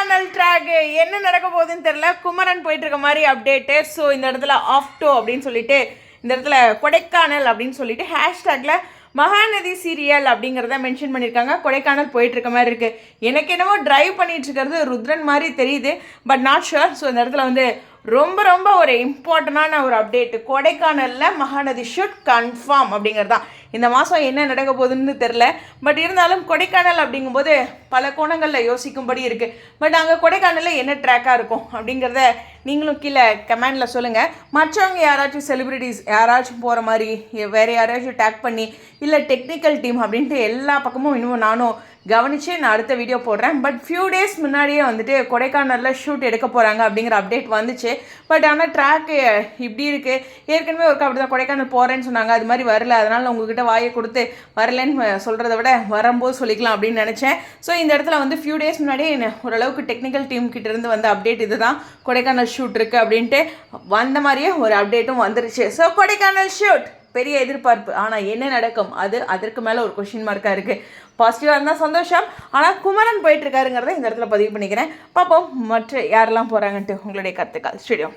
Kodaikanal track என்ன நடக்க போகுதுன்னு தெரியல. குமரன் போயிட்டு இருக்க மாதிரி அப்டேட்டு ஸோ இந்த இடத்துல ஆஃப் டோ அப்படின்னு சொல்லிட்டு இந்த இடத்துல கொடைக்கானல் அப்படின்னு சொல்லிட்டு ஹேஷ்டேக்கில் மகாநதி சீரியல் அப்படிங்கிறத மென்ஷன் பண்ணியிருக்காங்க. கொடைக்கானல் போயிட்டு இருக்க மாதிரி இருக்குது எனக்கு என்னவோ ட்ரைவ் பண்ணிட்டு இருக்கிறது ருத்ரன் மாதிரி தெரியுது. பட் நாட் ஷுர் ஸோ இந்த இடத்துல வந்து ரொம்ப ரொம்ப ஒரு இம்பார்ட்டண்டான ஒரு அப்டேட்டு கொடைக்கானலில் மகாநதி ஷுட் கன்ஃபார்ம் அப்படிங்கிறது. தான் இந்த மாதம் என்ன நடக்க போகுதுன்னு தெரில பட் இருந்தாலும் கொடைக்கானல் அப்படிங்கும்போது பல கோணங்களில் யோசிக்கும்படி இருக்குது பட் அங்கே கொடைக்கானலில் என்ன ட்ராக்காக இருக்கும் அப்படிங்கிறத நீங்களும் கீழே கமெண்டில் சொல்லுங்கள் மற்றவங்க யாராச்சும் செலிப்ரிட்டிஸ் யாராச்சும் போகிற மாதிரி வேறு யாராச்சும் டேக் பண்ணி இல்லை டெக்னிக்கல் டீம் அப்படின்ட்டு எல்லா பக்கமும் இன்னும் நானும் கவனித்து நான் அடுத்த வீடியோ போடுறேன். பட் ஃபியூ டேஸ் முன்னாடியே வந்துட்டு கொடைக்கானலில் ஷூட் எடுக்க போகிறாங்க அப்படிங்கிற அப்டேட் வந்துச்சு. பட் ஆனால் ட்ராக்கு இப்படி இருக்குது ஏற்கனவே ஒரு அப்படி தான் கொடைக்கானல் போகிறேன்னு சொன்னாங்க. அது மாதிரி வரல. அதனால் உங்ககிட்ட வாயை கொடுத்து வரலன்னு சொல்கிறத விட வரும்போது சொல்லிக்கலாம் அப்படின்னு நினச்சேன். ஸோ இந்த இடத்துல வந்து ஃபியூ டேஸ் முன்னாடியே என்ன ஓரளவுக்கு டெக்னிக்கல் டீம் கிட்டேருந்து வந்த அப்டேட் இதுதான். கொடைக்கானல் ஷூட் இருக்குது அப்படின்ட்டு வந்த மாதிரியே ஒரு அப்டேட்டும் வந்துருச்சு. ஸோ கொடைக்கானல் ஷூட் பெரிய எதிர்பார்ப்பு. ஆனால் என்ன நடக்கும்? அது அதற்கு மேலே ஒரு கொஷின் மார்க்காக இருக்குது பாசிட்டிவாக இருந்தால் சந்தோஷம். ஆனால் குமரன் போயிட்டுருக்காருங்கிறத இந்த இடத்துல பதிவு பண்ணிக்கிறேன். பார்ப்போம் மற்ற யாரெல்லாம் போகிறாங்கன்ட்டு உங்களுடைய கருத்துக்கள். ஸ்டுடியோ